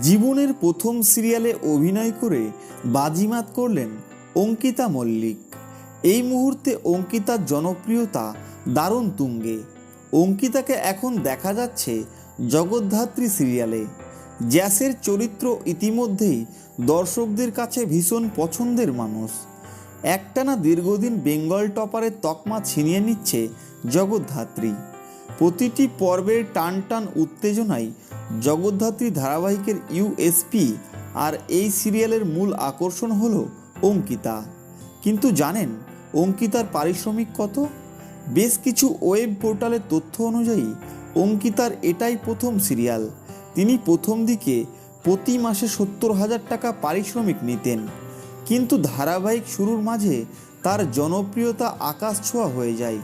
জীবনের প্রথম সিরিয়ালে অভিনয় করে বাজিমাত করলেন অঙ্কিতা মল্লিক। এই মুহূর্তে অঙ্কিতার জনপ্রিয়তা দারুণ তুঙ্গে। অঙ্কিতাকে এখন দেখা যাচ্ছে জগদ্ধাত্রী সিরিয়ালে। জ্যাসের চরিত্র ইতিমধ্যেই দর্শকদের কাছে ভীষণ পছন্দের মানুষ। একটানা দীর্ঘদিন বেঙ্গল টপারের তকমা ছিনিয়ে নিচ্ছে জগদ্ধাত্রী। প্রতিটি পর্বের টান টান উত্তেজনায় জগদ্ধাত্রী ধারাবাহিকের ইউএসপি আর এই সিরিয়ালের মূল আকর্ষণ হল অঙ্কিতা। কিন্তু জানেন অঙ্কিতার পারিশ্রমিক কত? বেশ কিছু ওয়েব পোর্টালের তথ্য অনুযায়ী অঙ্কিতার এটাই প্রথম সিরিয়াল। তিনি প্রথম দিকে প্রতি মাসে সত্তর হাজার টাকা পারিশ্রমিক নিতেন। কিন্তু ধারাবাহিক শুরুর মাঝে তার জনপ্রিয়তা আকাশ ছোঁয়া হয়ে যায়।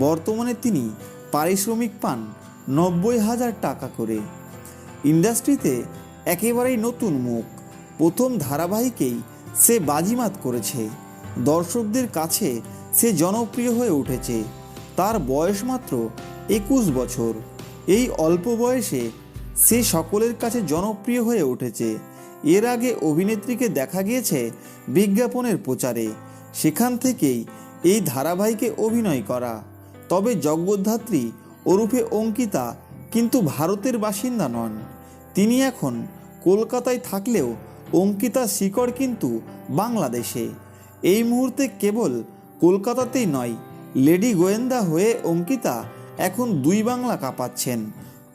বর্তমানে তিনি পারিশ্রমিক পান নব্বই হাজার টাকা করে। ইন্ডাস্ট্রিতে একেবারেই নতুন মুখ। প্রথম ধারাবাহিকেই সে বাজিমাত করেছে। দর্শকদের কাছে সে জনপ্রিয় হয়ে উঠেছে। তার বয়স মাত্র একুশ বছর। এই অল্প বয়সে সে সকলের কাছে জনপ্রিয় হয়ে উঠেছে। এর আগে অভিনেত্রীকে দেখা গিয়েছে বিজ্ঞাপনের প্রচারে। সেখান থেকেই এই ধারাবাহিকে অভিনয় করা। তবে জগদ্ধাত্রী ওরূপে অঙ্কিতা কিন্তু ভারতের বাসিন্দা নন। তিনি এখন কলকাতায় থাকলেও অঙ্কিতার শিকড় কিন্তু বাংলাদেশে। এই মুহূর্তে কেবল কলকাতাতেই নয়, লেডি গোয়েন্দা হয়ে অঙ্কিতা এখন দুই বাংলা কাঁপাচ্ছেন।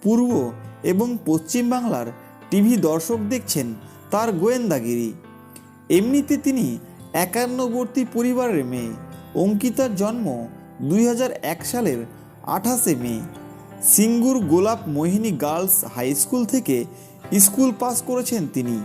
পূর্ব এবং পশ্চিম বাংলার টিভি দর্শক দেখছেন তার গোয়েন্দাগিরি। এমনিতে তিনি একান্নবর্তী পরিবারের মেয়ে। অঙ্কিতার জন্ম দুই হাজার এক সালের আঠাশে May. Singur Golap Mohini girls high school থেকে স্কুল পাস করেছেন তিনি।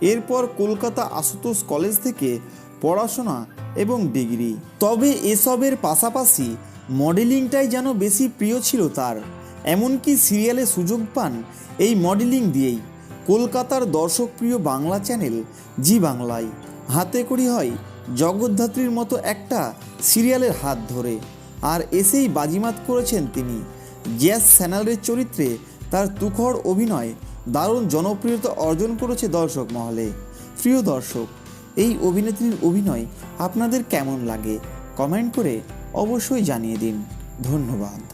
এরপর কলকাতা আশুতোষ কলেজ থেকে পড়াশোনা এবং ডিগ্রি। তবে এসবের পাশাপাশি মডেলিংটাই যেন বেশি প্রিয় ছিল তার। এমনকি সিরিয়ালে সুযোগ পান এই মডেলিং দিয়েই। কলকাতার দর্শকপ্রিয় বাংলা চ্যানেল জি বাংলায়। হাতে করি হয় জগদ্ধাত্রীর মতো একটা সিরিয়ালের হাত ধরে। আর এসেই বাজিমাত করেছেন তিনি। জ্যাস স্যানালের চরিত্রে তার তুখর অভিনয় দারুণ জনপ্রিয়তা অর্জন করেছে দর্শক মহলে। প্রিয় দর্শক, এই অভিনেত্রীর অভিনয় আপনাদের কেমন লাগে? কমেন্ট করে অবশ্যই জানিয়ে দিন। ধন্যবাদ।